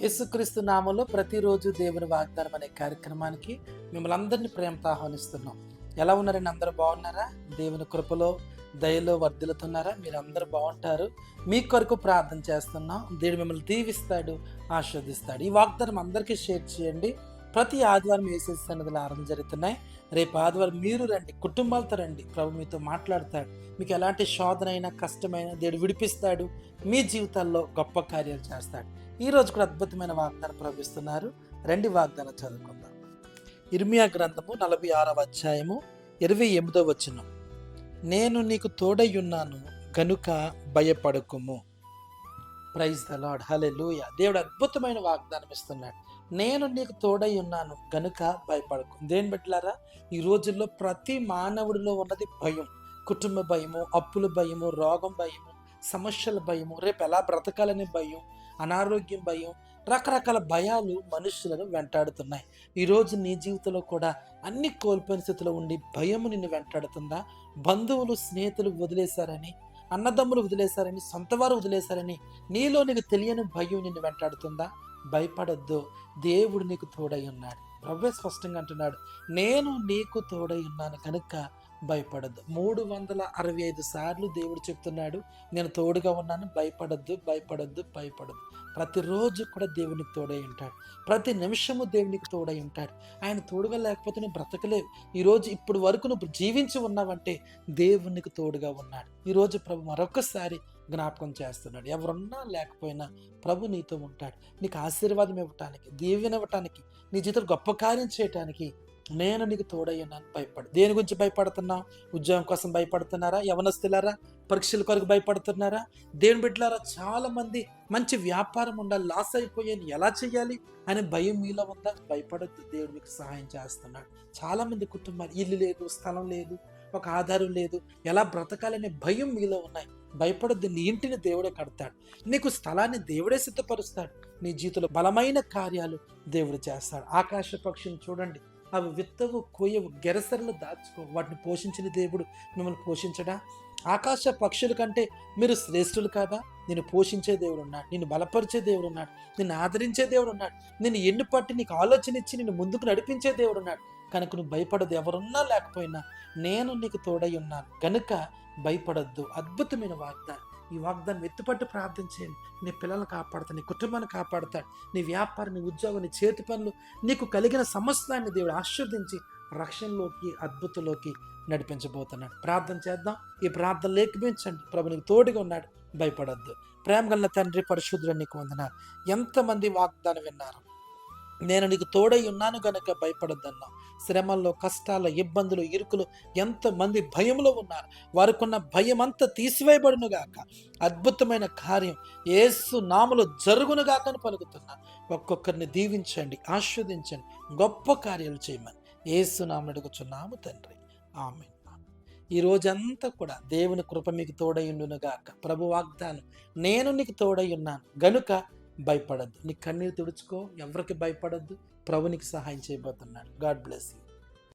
యేసుక్రీస్తు నామంలో ప్రతిరోజు దేవుని వాగ్దానం అనే కార్యక్రమానికి మిమ్మల్ని అందరినీ ప్రేమతో ఆహ్వానిస్తున్నాం. ఎలా ఉన్నారండి? అందరూ బాగున్నారా? దేవుని కృపలో దయలో వర్ధిల్లుతున్నారా? మీరు అందరూ బాగుంటారు. మీ కొరకు ప్రార్థన చేస్తున్నాం. దేవుడు మిమ్మల్ని దీవిస్తాడు ఆస్వాదిస్తాడు ఈ వాగ్దానం అందరికీ షేర్ చేయండి. ప్రతి ఆదివారం వేసే సన్నిధులు ఆరంభం జరుగుతున్నాయి. రేపు ఆదివారం మీరు రండి కుటుంబాలతో రండి. ప్రభు మీతో మాట్లాడతాడు. మీకు ఎలాంటి శోధన అయినా కష్టమైన దేవుడు విడిపిస్తాడు. మీ జీవితాల్లో గొప్ప కార్యాలు చేస్తాడు. ఈరోజు కూడా అద్భుతమైన వాగ్దానం ప్రవహిస్తున్నారు. రెండు వాగ్దానం చదువుకుందాం. ఇర్మియా గ్రంథము నలభై ఆరవ అధ్యాయము ఇరవై ఎనిమిదో వచ్చిన నేను నీకు తోడై ఉన్నాను గనుక భయపడకుము. ప్రైజ్ ద లాడ్ హలే దేవుడు అద్భుతమైన వాగ్దానం ఇస్తున్నాడు. నేను నీకు తోడై ఉన్నాను గనుక భయపడకు. దేని పెట్టారా ఈ రోజుల్లో ప్రతి మానవుడిలో ఉన్నది భయం. కుటుంబ భయము అప్పుల భయము రోగం భయము సమస్యల భయము రేపు ఎలా బ్రతకాలనే భయం అనారోగ్యం భయం రకరకాల భయాలు మనుషులను వెంటాడుతున్నాయి. ఈరోజు నీ జీవితంలో కూడా అన్ని కోల్పోయిన స్థితిలో ఉండి భయము నిన్ను వెంటాడుతుందా? బంధువులు స్నేహితులు వదిలేశారని అన్నదమ్ములు వదిలేశారని సొంతవారు వదిలేశారని నీలో నీకు తెలియని భయం నిన్ను వెంటాడుతుందా? భయపడొద్దు. దేవుడు నీకు తోడై ఉన్నాడు. ప్రవ్వే స్పష్టంగా అంటున్నాడు. నేను నీకు తోడై ఉన్నాను కనుక భయపడద్దు. మూడు వందల అరవై ఐదు సార్లు దేవుడు చెప్తున్నాడు నేను తోడుగా ఉన్నాను భయపడద్దు భయపడద్దు భయపడద్దు. ప్రతిరోజు కూడా దేవునికి తోడై ఉంటాడు. ప్రతి నిమిషము దేవునికి తోడై ఉంటాడు. ఆయన తోడుగా లేకపోతే నువ్వు బ్రతకలేవు. ఈరోజు ఇప్పుడు వరకు నువ్వు జీవించి ఉన్నావంటే దేవునికి తోడుగా ఉన్నాడు. ఈరోజు ప్రభు మరొకసారి జ్ఞాపకం చేస్తున్నాడు. ఎవరున్నా లేకపోయినా ప్రభు నీతో ఉంటాడు. నీకు ఆశీర్వాదం ఇవ్వటానికి దీవెనివ్వటానికి నీ జీవితం గొప్ప కార్యం చేయటానికి నేను నీకు తోడయ్యాను భయపడు. దేని గురించి భయపడుతున్నావు? ఉద్యోగం కోసం భయపడుతున్నారా? యవనస్తులారా? పరీక్షల కొరకు భయపడుతున్నారా? దేని బిడ్డలారా చాలా మంది మంచి వ్యాపారం ఉండాలి లాస్ అయిపోయాను ఎలా చేయాలి అనే భయం మీలో ఉందా? భయపడద్దు దేవుడు మీకు సహాయం చేస్తున్నాడు. చాలా మంది కుటుంబాలు ఇల్లు లేదు స్థలం లేదు ఒక ఆధారం లేదు. ఎలా బ్రతకాలనే భయం మీలో ఉన్నాయి. భయపడద్దు నీ ఇంటిని దేవుడే కడతాడు. నీకు స్థలాన్ని దేవుడే సిద్ధపరుస్తాడు. నీ జీవితంలో బలమైన కార్యాలు దేవుడు చేస్తాడు. ఆకాశ పక్షిని చూడండి. అవి విత్తవు కోయవు గెరసరలు దాచుకో. వాటిని పోషించిన దేవుడు మిమ్మల్ని పోషించడా? ఆకాశ పక్షుల కంటే మీరు శ్రేష్ఠులు కాదా? నేను పోషించే దేవుడు ఉన్నాడు నిన్ను బలపరిచే దేవుడు ఉన్నాడు నిన్ను ఆదరించే దేవుడు ఉన్నాడు నిన్ను ఎన్ను పట్టి నీకు ఆలోచన ఇచ్చి నిన్ను ముందుకు నడిపించే దేవుడు ఉన్నాడు. కనుక నువ్వు భయపడదు ఎవరున్నా లేకపోయినా నేను నీకు తోడై ఉన్నాను. కనుక భయపడద్దు. అద్భుతమైన వాగ్దానం. ఈ వాగ్దాన్ని ఎత్తుపట్టు ప్రార్థన చేయండి. నీ పిల్లల్ని కాపాడుతాడు నీ కుటుంబాన్ని కాపాడుతాడు నీ వ్యాపారం నీ ఉద్యోగం నీ చేతి పనులు నీకు కలిగిన సమస్తాన్ని దేవుడు ఆశీర్వదించి రక్షణలోకి అద్భుతంలోకి నడిపించబోతున్నాడు. ప్రార్థన చేద్దాం. ఈ ప్రార్థన లేఖించండి. ప్రభు నీకు తోడుగా ఉన్నాడు. భయపడద్దు. ప్రేమ గల తండ్రి పరిశుద్ధుడు నీకు వందనాలు. ఎంతమంది వాగ్దానం విన్నారు? నేను నీకు తోడై ఉన్నాను గనక భయపడద్దన్నా. శ్రమల్లో కష్టాల ఇబ్బందులు ఇరుకులు ఎంతమంది భయంలో ఉన్నారు. వారికున్న భయం అంతా తీసివేయబడును గాక. అద్భుతమైన కార్యం ఏసు నామలు జరుగునుగాక అని పలుకుతున్నా. ఒక్కొక్కరిని దీవించండి ఆస్వాదించండి గొప్ప కార్యాలు చేయమని. ఏసు నామలు అడుగుచున్నాము తండ్రి. ఆమె ఈ రోజంతా కూడా దేవుని కృప మీకు తోడయుండును గాక. ప్రభు వాగ్దానం నేను నీకు తోడై ఉన్నాను. గనుక భయపడద్దు. నీ కన్నీరు తుడుచుకో ఎవరికి భయపడద్దు. ప్రభునికి సహాయం చేయబోతున్నాడు. God bless you.